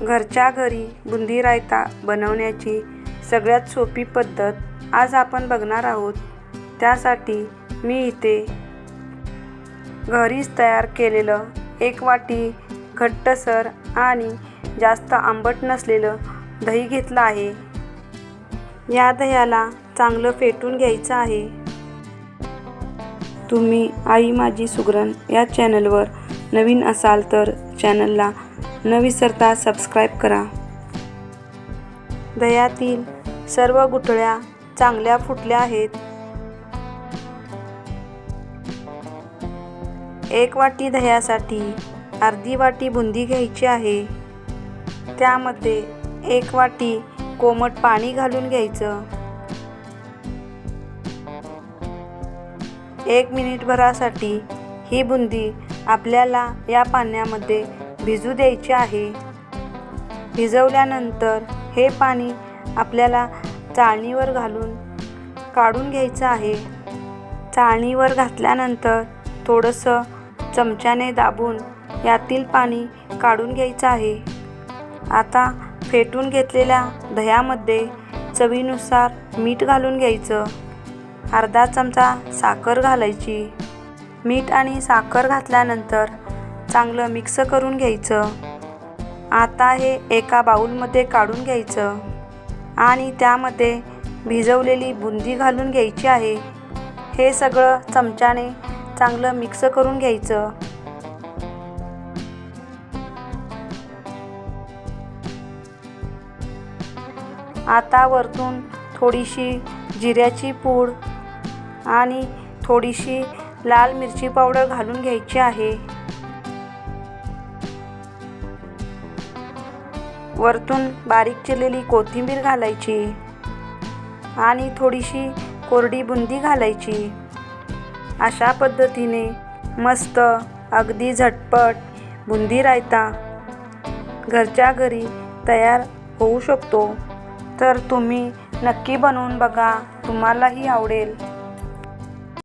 घरच्या घरी बुंदी रायता बनवण्याची सगळ्यात सोपी पद्धत आज आपण बघणार आहोत. त्यासाठी मी इथे घरीच तयार केलेलं एक वाटी घट्टसर आणि जास्त आंबट नसलेलं दही घेतलं आहे. या दह्याला चांगलं फेटून घ्यायचं आहे. तुम्ही आई माझी सुगरण या चॅनलवर नवीन असाल तर चॅनलला न विसरता सबस्क्राईब करा. दह्यातील सर्व गुठळ्या चांगल्या फुटल्या आहेत. एक वाटी दह्यासाठी अर्धी वाटी बुंदी घ्यायची आहे. त्यामध्ये एक वाटी कोमट पाणी घालून घ्यायचं. एक मिनिटभरासाठी ही बुंदी आपल्याला या पाण्यामध्ये भिजू द्यायची आहे. भिजवल्यानंतर हे पाणी आपल्याला चाळणीवर घालून काढून घ्यायचं आहे. चाळणीवर घातल्यानंतर थोडंसं चमच्याने दाबून यातील पाणी काढून घ्यायचं आहे. आता फेटून घेतलेल्या दह्यामध्ये चवीनुसार मीठ घालून घ्यायचं. अर्धा चमचा साखर घालायची. मीठ आणि साखर घातल्यानंतर चांगलं मिक्स करून घ्यायचं. आता हे एका बाऊलमध्ये काढून घ्यायचं. आणि त्यामध्ये भिजवलेली बुंदी घालून घ्यायची आहे. हे सगळं चमच्याने चांगलं मिक्स करून घ्यायचं. आता वरतून थोडीशी जिऱ्याची पूड आणि थोडीशी लाल मिरची पावडर घालून घ्यायची आहे. वरतून बारीक चिरलेली कोथिंबीर घालायची आणि थोडीशी कोरडी बुंदी घालायची. अशा पद्धतीने मस्त अगदी झटपट बुंदी रायता घरच्या घरी तयार होऊ शकतो. तर तुम्ही नक्की बनवून बघा तुम्हालाही आवडेल.